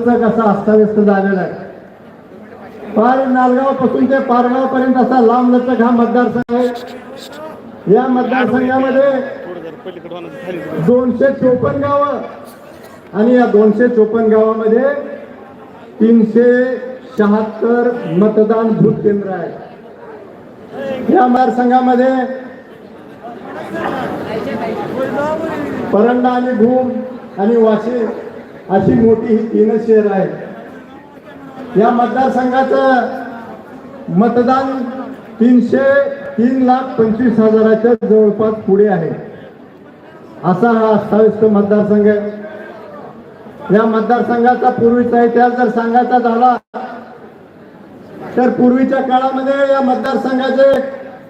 कसा अस्ताव्यस्त झालेला आहे. पार नालगावपासून ते पारगाव पर्यंत असा लांब लचक हा मतदारसंघ आहे. या मतदारसंघामध्ये दोनशे चोपन्न गाव आणि या दोनशे चोपन्न गावामध्ये तीनशे शहात्तर मतदान बूथ केंद्र आहे या मतदारसंघामध्ये परंडा आणि भूम आणि वाशिम अशी मोठी ही तीन शहर आहेत या मतदारसंघाचं मतदान तीनशे तीन लाख पंचवीस हजाराच्या जवळपास पुढे आहे. असा हा अठ्ठावीस मतदारसंघ आहे. या मतदारसंघाचा पूर्वीचा इतिहास जर सांगायचा झाला तर पूर्वीच्या काळामध्ये या मतदारसंघाचे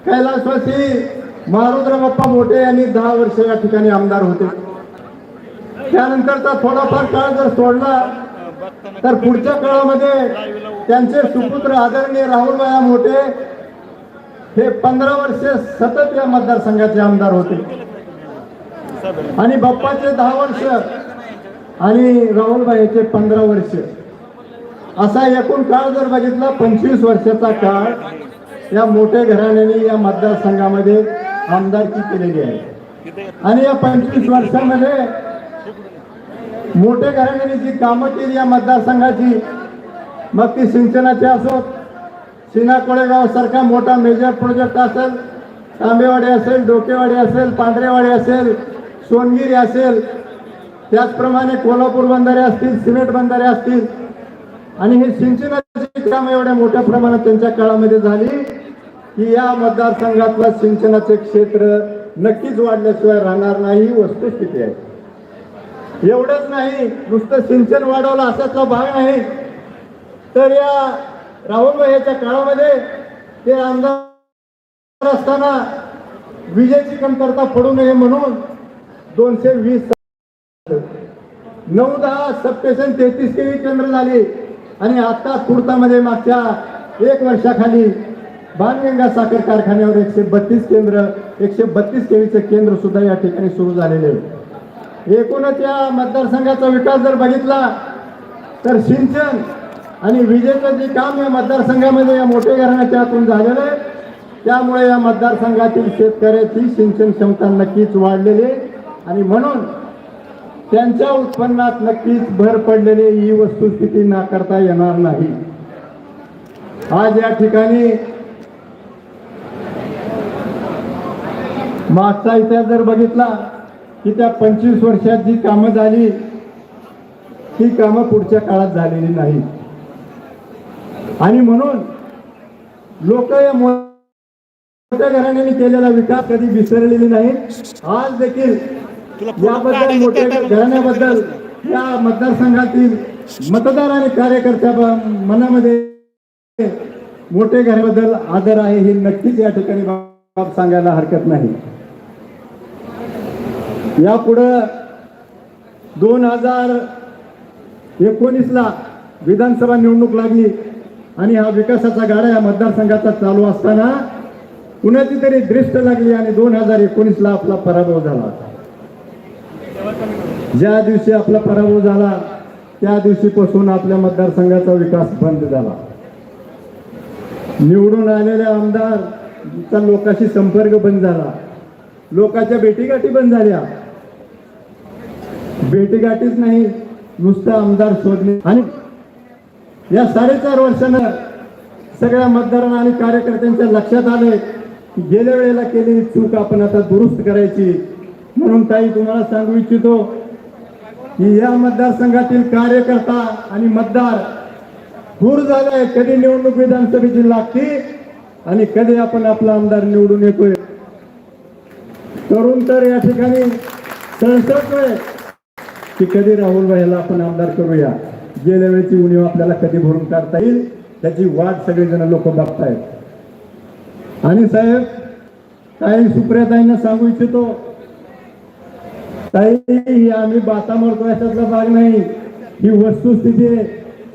कैलासवासी मारुद्र बाप्पा मोठे यांनी दहा वर्ष या ठिकाणी आमदार होते. त्यानंतरचा थोडाफार काळ जर सोडला तर पुढच्या काळामध्ये त्यांचे सुपुत्र आदरणीय राहुलबाया मोठे हे पंधरा वर्षे सतत या मतदारसंघाचे आमदार होते. आणि बाप्पाचे दहा वर्ष आणि राहुलबाईचे पंधरा वर्ष. असा एकूण काळ जर बघितला पंचवीस वर्षाचा काळ या मोठ्या घराण्याने या मतदारसंघामध्ये आमदारकी केलेली आहे. आणि या पंचवीस वर्षामध्ये मोठे घराण्याने जी कामं केली या मतदारसंघाची मग ती सिंचनाची असोत सिना कोळेगाव सारखा मोठा मेजर प्रोजेक्ट असेल तांबेवाडी असेल डोकेवाडी असेल पांढरेवाडी असेल सोनगिरी असेल त्याचप्रमाणे कोल्हापूर बंधारे असतील सिमेंट बंधारे असतील आणि हे सिंचनाची कामं एवढ्या मोठ्या प्रमाणात त्यांच्या काळामध्ये झाली की या मतदारसंघातलं सिंचनाचे क्षेत्र नक्कीच वाढल्याशिवाय राहणार नाही ही वस्तुस्थिती आहे. एवढंच नाही नुसतं सिंचन वाढवलं असाचा भाग नाही तर या राहुल याच्या काळामध्ये ते आमदार असताना विजेची कमतरता पडू नये म्हणून दोनशे वीस नऊ दहा सबस्टेशन तेहतीस केवी केंद्र झाली आणि आता तुर्तामध्ये मागच्या एक वर्षाखाली बाणगंगा साखर कारखान्यावर एकशे बत्तीस केंद्र एकशे बत्तीस केवीचं केंद्र सुद्धा या ठिकाणी सुरू झालेले आहे. एकूणच या मतदारसंघाचा विकास जर बघितला तर सिंचन आणि विजेचं जे काम या मतदारसंघामध्ये या मोठ्या घराण्याच्या हातून झालेलं आहे. त्यामुळे या मतदारसंघातील शेतकऱ्याची सिंचन क्षमता नक्कीच वाढलेली आहे. आणि म्हणून त्यांच्या उत्पन्नात नक्कीच भर पडलेली ही वस्तुस्थिती नाकारता येणार नाही. आज या ठिकाणी मागचा इतिहास जर बघितला की त्या पंचवीस वर्षात जी कामं झाली ती कामं पुढच्या काळात झालेली नाही आणि म्हणून लोक या मोठ्या घराण्याने केलेला विकास कधी विसरलेली नाही. आज देखील याबद्दल मोठ्या घराण्याबद्दल या मतदारसंघातील मतदार आणि कार्यकर्त्या मनामध्ये मोठे घराबद्दल आदर आहे हे नक्कीच या ठिकाणी बाब सांगायला हरकत नाही. यापुढं दोन हजार एकोणीसला विधानसभा निवडणूक लागली आणि हा विकासाचा गाडा या मतदारसंघाचा चालू असताना कुणाची तरी दृष्ट लागली आणि दोन हजार एकोणीसला आपला पराभव झाला ज्या दिवशी आपला पराभव झाला त्या दिवशीपासून आपल्या मतदारसंघाचा विकास बंद झाला. निवडून आलेल्या आमदारचा लोकांशी संपर्क बंद झाला. लोकांच्या भेटीगाठी बंद झाल्या. भेटीगाठीच नाही नुसतं आमदार शोधणे आणि या साडेचार वर्षानं सगळ्या मतदारांना आणि कार्यकर्त्यांच्या लक्षात आले की गेल्या वेळेला केलेली चूक आपण आता दुरुस्त करायची. म्हणून ताई तुम्हाला सांगू इच्छितो की या मतदारसंघातील कार्यकर्ता आणि मतदार दूर झालाय कधी निवडणूक विधानसभेची लागते आणि कधी आपण आपला आमदार निवडून येतोय. तरुण तर या ठिकाणी सळसळतोय की कधी राहुल भाईला आपण आमदार करूया? गेल्या वेळेची उणीव आपल्याला कधी भरून काढता येईल? त्याची वाट सगळेजण लोक बघतायत. आणि साहेब काही सुप्रियाताईंना सांगू इच्छितो. ताई आम्ही बाता मारतो याच्यातला भाग नाही. ही वस्तुस्थिती आहे.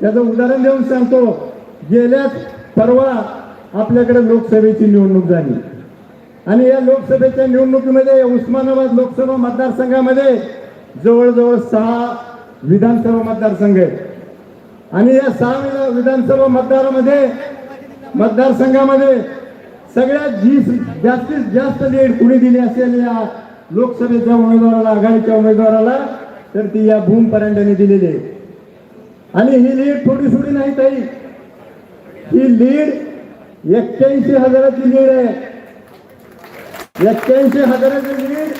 त्याचं उदाहरण देऊन सांगतो. गेल्याच परवा आपल्याकडे लोकसभेची निवडणूक झाली. आणि या लोकसभेच्या निवडणुकीमध्ये उस्मानाबाद लोकसभा मतदारसंघामध्ये जवळजवळ सहा विधानसभा मतदारसंघ आहेत. आणि या सहा विधानसभा मतदारामध्ये मतदारसंघामध्ये सगळ्यात जी जास्तीत जास्त लीड कुणी दिली असेल या लोकसभेच्या उमेदवाराला आघाडीच्या उमेदवाराला तर ती या भूम परांड्याने दिलेली आहे. आणि ही लीड थोडी थोडी नाही ताई. ही लीड एक्क्याऐंशी हजाराची लीड आहे. एक्क्याऐंशी हजाराची लीड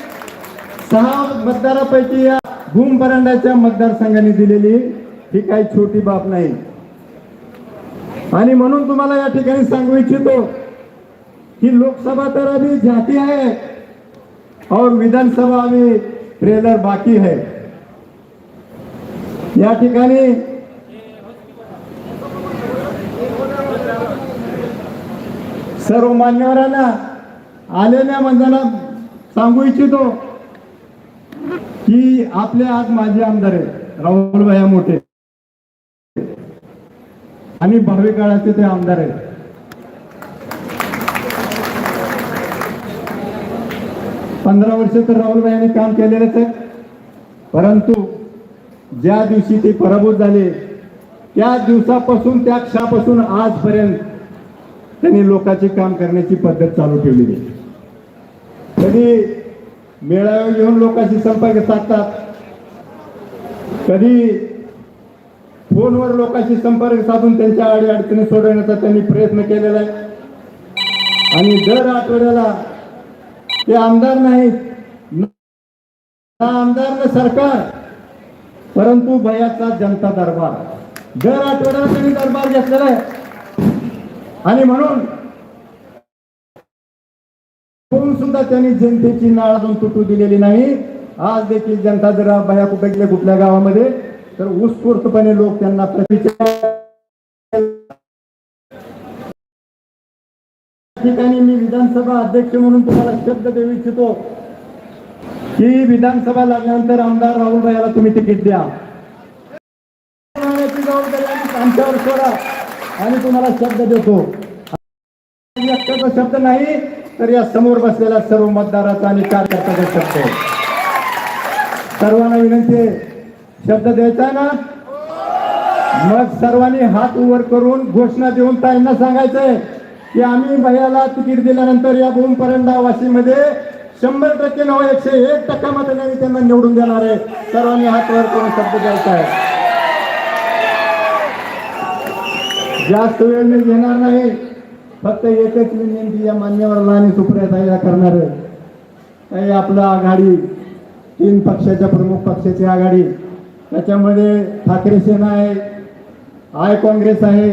सहा मतदारापैकी या भूम परांड्याच्या मतदारसंघाने दिलेली ही काही छोटी बाब नाही. आणि म्हणून तुम्हाला या ठिकाणी सांगू इच्छितो की लोकसभा तर अभी जाती है और विधानसभा अभी ट्रेलर बाकी है या ठिकाणी सर्व मान्यवरांना आलेल्या मंजाला सांगू इच्छितो की आपले आज माजी आमदार आहेत राहुलभाया मोठे आणि भावी काळाचे ते आमदार आहेत पंधरा वर्ष तर राहुलभाईने काम केलेलंच आहे. परंतु ज्या दिवशी ते पराभूत झाले त्या दिवसापासून त्या क्षणापासून आजपर्यंत त्यांनी लोकांचे काम करण्याची पद्धत चालू ठेवलेली आहे. कधी मेळावे घेऊन लोकांशी संपर्क साधतात. कधी फोनवर लोकांशी संपर्क साधून त्यांच्या आडी अडचणी सोडवण्याचा त्यांनी प्रयत्न केलेला आहे. आणि दर आठवड्याला ते आमदार नाहीत. ना आमदार न सरकार. परंतु भयाचा जनता दरबार. दर आठवड्याला त्यांनी दरबार घेतलेला आहे. आणि म्हणून सुद्धा त्यांनी जनतेची नाळ अजून तुटू दिलेली नाही. आज देखील जनता जर बाया कुठल्या कुठल्या गावामध्ये तर उत्स्फूर्तपणे लोक त्यांना प्रतिचार ठिकाणी मी विधानसभा अध्यक्ष म्हणून तुम्हाला शब्द देऊ इच्छितो. की विधानसभा लागल्यानंतर आमदार राहुल भाईला तुम्ही तिकीट द्या. आमच्यावर सोडा. आणि तुम्हाला शब्द देतो. शब्द नाही तर या समोर बसलेल्या सर्व मतदाराचा आणि कार्यकर्त्याचा शब्द आहे. सर्वांना विनंती आहे शब्द द्यायचा ना? मग सर्वांनी हात उवर करून घोषणा देऊन ताईंना सांगायचंय की आम्ही भैयाला तिकीट दिल्यानंतर या भूम परंडा वाशीमध्ये शंभर टक्के नव्हे एकशे एक टक्का मतांनी त्यांना निवडून देणार आहे. सर्वांनी हात वर करून शब्द द्यायचा आहे. जास्त वेळ मी घेणार नाही. फक्त एकच विनंती या मान्यवरला आणि सुप्रियाताईला करणार आहे. काही आपलं आघाडी तीन पक्षाच्या प्रमुख पक्षाची आघाडी त्याच्यामध्ये ठाकरे सेना आहे आय काँग्रेस आहे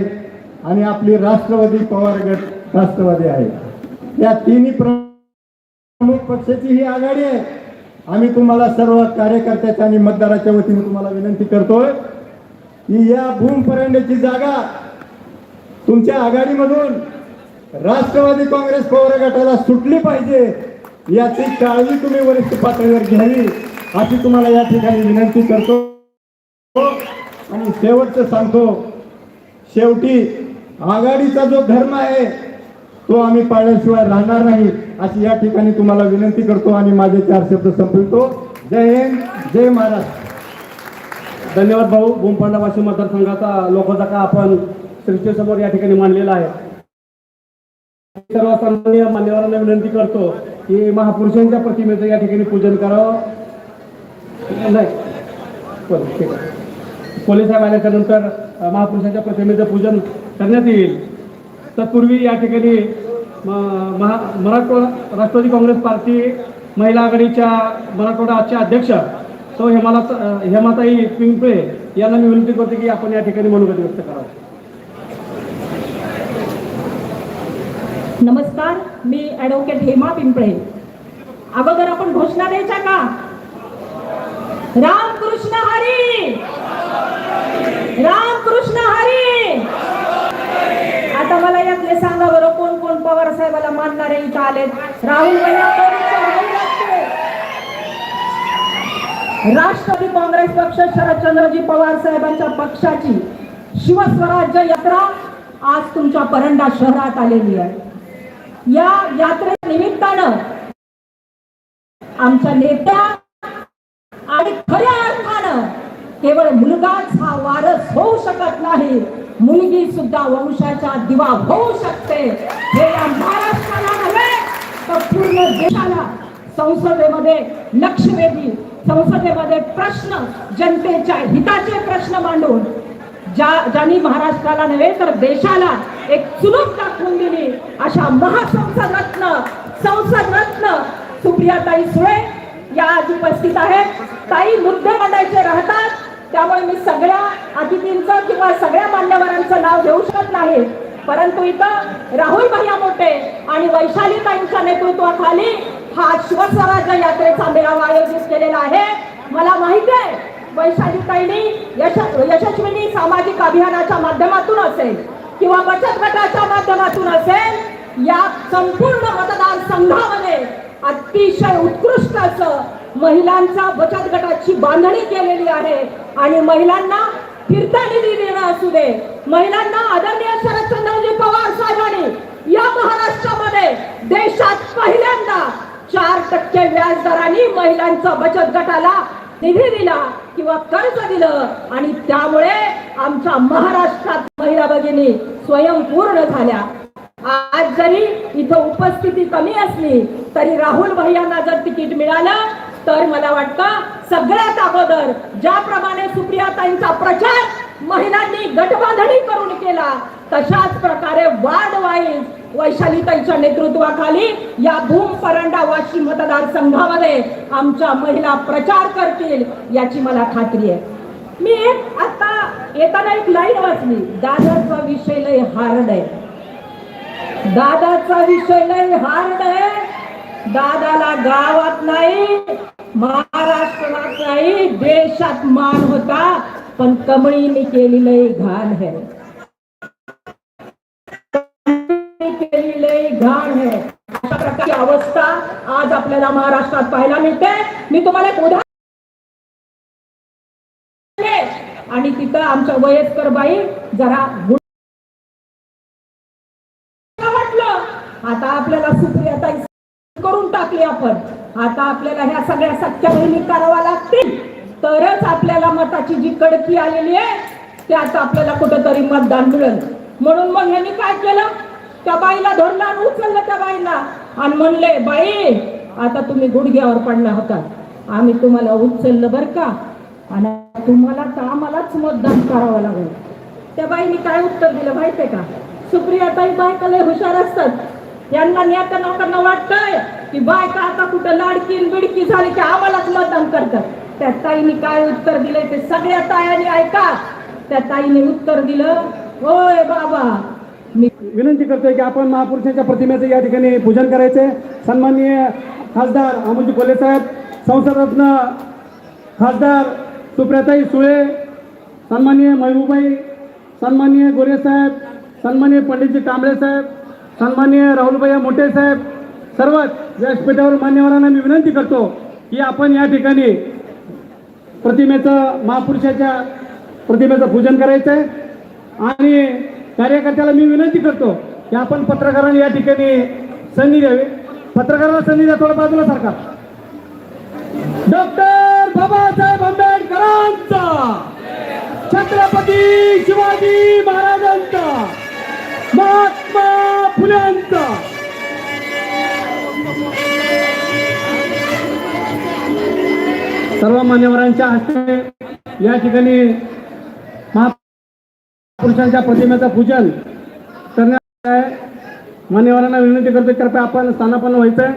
आणि आपली राष्ट्रवादी पवार गट राष्ट्रवादी आहे. या तिन्ही प्रमुख पक्षाची ही आघाडी आहे. आम्ही तुम्हाला सर्व कार्यकर्त्याच्या आणि मतदाराच्या वतीने तुम्हाला विनंती करतोय की या भूम परंड्याची जागा तुमच्या आघाडीमधून राष्ट्रवादी काँग्रेस पवार गटाला सुटली पाहिजे याची काळजी तुम्ही वरिष्ठ पातळीवर घ्यावी अशी तुम्हाला या ठिकाणी विनंती करतो. आणि शेवटचं सांगतो शेवटी आघाडीचा जो धर्म आहे तो आम्ही पाळल्याशिवाय राहणार नाही अशी या ठिकाणी तुम्हाला विनंती करतो आणि माझे चार शब्द संपवितो. जय हिंद जय महाराष्ट्र. धन्यवाद भाऊ. भूमपांडा वाशिम मतदारसंघाचा लोकजाका आपण सृष्टीसमोर या ठिकाणी मांडलेला आहे. सर्वसामान्य मान्यवरांना विनंती करतो की महापुरुषांच्या प्रतिमेचं या ठिकाणी पूजन करावं. नाही. ठीक आहे. पोलीस साहेब आल्याच्यानंतर महापुरुषांच्या प्रतिमेचं पूजन करण्यात येईल. तत्पूर्वी या ठिकाणी महा मराठवाडा राष्ट्रवादी काँग्रेस पार्टी महिला आघाडीच्या मराठवाडाच्या अध्यक्ष सौ हेमाला हेमाताई पिंपळे यांना मी विनंती करतो की आपण या ठिकाणी मनोगत व्यक्त करावं. नमस्कार मी ॲडव्होकेट हेमा पिंपळे. अगोदर आपण घोषणा द्यायच्या का? रामकृष्ण हरी! रामकृष्ण हरी! आता मला यातले सांगा बरं कोण कोण पवार साहेबाला मानणारे इथं आलेत? राहुल राष्ट्रवादी काँग्रेस पक्ष शरदचंद्रजी पवार साहेबांच्या पक्षाची शिवस्वराज्य यात्रा आज तुमच्या परंडा शहरात आलेली आहे. या यात्रे निमित्तानं आमच्या नेत्या आणि खऱ्या अर्थानं केवळ मुलगाच हा वारस होऊ शकत नाही मुलगी सुद्धा वंशाचा दिवा होऊ शकते. हे या महाराष्ट्राला नव्हे तर पूर्ण देशाला संसदेमध्ये लक्षवेधी संसदेमध्ये प्रश्न जनतेच्या हिताचे प्रश्न मांडून ज्या ज्यांनी महाराष्ट्राला नव्हे तर देशाला एक चुलूक दाखवून दिली. अशा महासंसद रत्न संसद रत्न सुप्रियाताई सुळे या आज उपस्थित आहेत. काही मुद्दे मांडायचे राहतात त्यामुळे मी सगळ्या अतिथींचं किंवा सगळ्या मान्यवरांचं नाव घेऊ शकत नाही. परंतु इथं राहुल भैया मोठे आणि वैशालीताईंच्या नेतृत्वाखाली हा शिवस्वराज्य यात्रेचा मेळावा आयोजित केलेला आहे. मला माहिती आहे वैशालीताईंनी यश यशस्विनी सामाजिक अभियानाच्या माध्यमातून असेल. किंवा बचत गटाच्या माध्यमातून असेल या संपूर्ण मतदारसंघामध्ये अतिशय उत्कृष्ट असं महिलांचा बचत गटाची बांधणी केलेली आहे. आणि महिलांना फिरता निधी देणं असू दे महिलांना आदरणीय शरदचंद्रजी पवार साहेबांनी या महाराष्ट्रामध्ये देशात पहिल्यांदा चार टक्के व्याजदराने महिलांचा बचत गटाला निधी दिला किंवा कर्ज दिलं. आणि त्यामुळे आमच्या महाराष्ट्रात महिला भगिनी स्वयंपूर्ण झाल्या. आज जरी इथं उपस्थिती कमी असली तरी राहुल भैयांना जर तिकीट मिळालं तर मला वाटतं सगळ्यात अगोदर ज्याप्रमाणे सुप्रियाताईंचा प्रचार महिलांनी गटबांधणी करून केला तशाच प्रकारे वाद वाईज वैशालीताईच्या नेतृत्वाखाली या भूम परंडा वाशिम मतदारसंघामध्ये आमच्या महिला प्रचार करतील याची मला खात्री आहे. मी एक आता येताना एक लाईन वाचली. दादाचा विषय लय हार्ड आहे. दादाचा विषय लय हार्ड आहे. दादाला गावात नाही महाराष्ट्रात नाही देशात मान होता पण कमळीने केलेलं घाण आहे. घाण है। अशा प्रकारची अवस्था आज आपल्याला महाराष्ट्रात पाहायला मिळते. मी तुम्हाला एक उदाहरण आणि तिथं आमच्या वयस्कर बाई जरा वाटलं. आता आपल्याला सुप्रियाताई करून टाकली आपण. आता आपल्याला ह्या सगळ्या सख्या बहिणी कराव्या लागतील. तरच आपल्याला मताची जी कडकी आलेली आहे त्याच आपल्याला कुठंतरी मतदान मिळेल. म्हणून मग ह्यांनी काय केलं? त्या बाईला धरलं आणि उचललं त्या बाईला. आणि म्हणले बाई आता तुम्ही गुडघ्यावर पडला होता. आम्ही तुम्हाला उचललं बरं का? आणि तुम्हाला तर आम्हालाच मतदान करावं लागेल. त्या बाईने काय उत्तर दिलं माहितीये का? सुप्रियाताई बायका लय हुशार असतात. यांना नेत्या लोकांना वाटतंय की बायका आता कुठं लाडकी बिडकी झाली की आम्हालाच मतदान करतात. त्या ताईने काय उत्तर दिलंय ते सगळ्या तायाने ऐका. त्या ताईने उत्तर दिलं होय बाबा मी विनंती करतोय की आपण महापुरुषांच्या प्रतिमेचं या ठिकाणी पूजन करायचे सन्माननीय खासदार अमोलजी कोल्हे साहेब संसदरत्न खासदार सुप्रियाताई सुळे सन्माननीय महबूबाई सन्माननीय गोरे साहेब सन्माननीय पंडितजी कांबळे साहेब सन्माननीय राहुलभैया मोठे साहेब सर्वच व्यासपीठावर मान्यवरांना मी विनंती करतो की आपण या ठिकाणी प्रतिमेचं महापुरुषाच्या प्रतिमेचं पूजन करायचं आहे आणि कार्यकर्त्याला मी विनंती करतो की आपण पत्रकारांना या ठिकाणी संधी द्यावी. पत्रकारांना संधी द्या थोडं बाजूला सारखा डॉक्टर बाबासाहेब आंबेडकरांचा. छत्रपती शिवाजी महाराजांचा. महात्मा फुल्यांचा. सर्व मान्यवरांच्या हस्ते या ठिकाणी पुरुषांच्या प्रतिमेचं पूजन करण्यात आहे. मान्यवरांना विनंती करतो कृपया आपण स्थानापन्न व्हायचंय.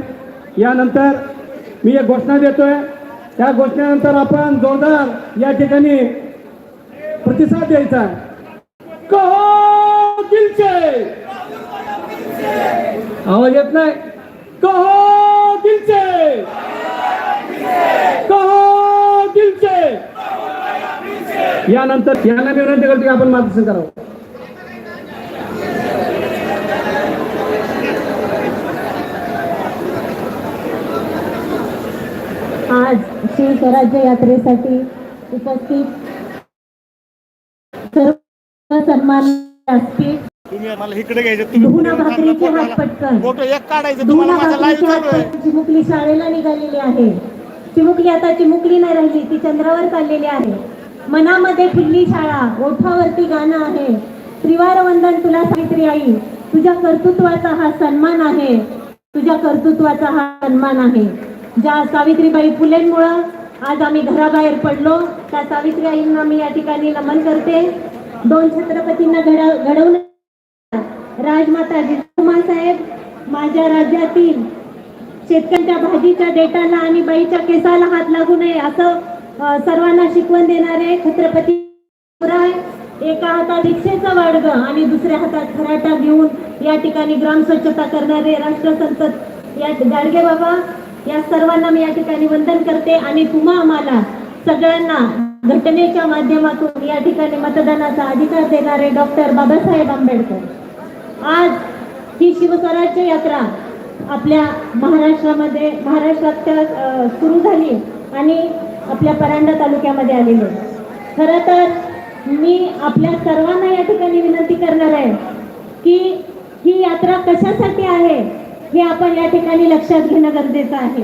यानंतर मी एक घोषणा देतोय. त्या घोषणेनंतर आपण जोरदार या ठिकाणी प्रतिसाद द्यायचा आहे. कहो दिलचे! आवाज येत नाही. कहो दिलचे! कहो दिलचे यानंतर यांना मी विनंती करतो की आपण मार्गदर्शन करावं. आज शिवस्वराज्य यात्रेसाठी उपस्थित सर्व सन्मान मला इकडे घ्यायचं फोटो एक काढायचं तुम्हाला माझा लाईव्ह चालू आहे. चिमुकली शाळेला निघालेली आहे. चिमुकली आता चिमुकली नाही राहिली ती चंद्रावर चाललेली आहे. मनामध्ये फुलली शाळा ओठावरती गाणं आहे. त्रिवार वंदन तुला सावित्री आई तुझ्या कर्तृत्वाचा हा सन्मान आहे. तुझ्या कर्तृत्वाचा हा सन्मान आहे. ज्या सावित्रीबाई फुलेंमुळं आज आम्ही घराबाहेर पडलो त्या सावित्री आईंना मी या ठिकाणी नमन करते. दोन छत्रपतींना घडव घडवून राजमाता जिजाऊ साहेब माझ्या राज्यातील शेतकऱ्यांच्या भाजीच्या देटाला आणि बाईच्या केसाला हात लागू नये असं सर्वांना शिकवण देणारे छत्रपती एका हातात रिक्षेचा वाडग आणि दुसऱ्या हातात खराटा घेऊन या ठिकाणी ग्राम स्वच्छता करणारे राष्ट्रसंत या गाडगे बाबा या सर्वांना मी या ठिकाणी वंदन करते आणि तुम्हा आम्हाला सगळ्यांना घटनेच्या माध्यमातून या ठिकाणी मतदानाचा अधिकार देणारे डॉक्टर बाबासाहेब आंबेडकर. आज ही शिवस्वराज्य यात्रा आपल्या महाराष्ट्रामध्ये महाराष्ट्रात सुरू झाली आणि आपल्या परांडा तालुक्यामध्ये आलेलो. आहे. खरं तर मी आपल्या सर्वांना या ठिकाणी विनंती करणार आहे की ही यात्रा कशासाठी आहे हे आपण या ठिकाणी लक्षात घेणं गरजेचं आहे.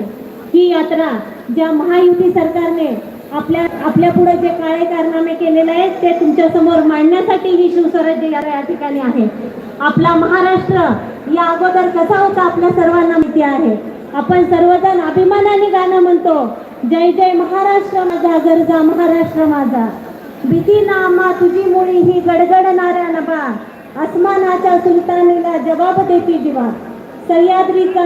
ही यात्रा ज्या महायुती सरकारने आपल्या आपल्या पुढे जे काळे कारनामे केलेले आहेत ते तुमच्यासमोर मांडण्यासाठी ही शिवस्वराज्य यात्रा या ठिकाणी आहे. आपला महाराष्ट्र या अगोदर कसा होता आपल्या सर्वांना माहिती आहे. आपण सर्वजण अभिमानाने गाणं म्हणतो जय जय महाराष्ट्र माझा गरजा महाराष्ट्र माझा. भीती नामा तुझी मुळी ही गडगडणाऱ्या नभा अस्मानाच्या सुलतानीला जबाब देती दिवा सह्याद्रीचा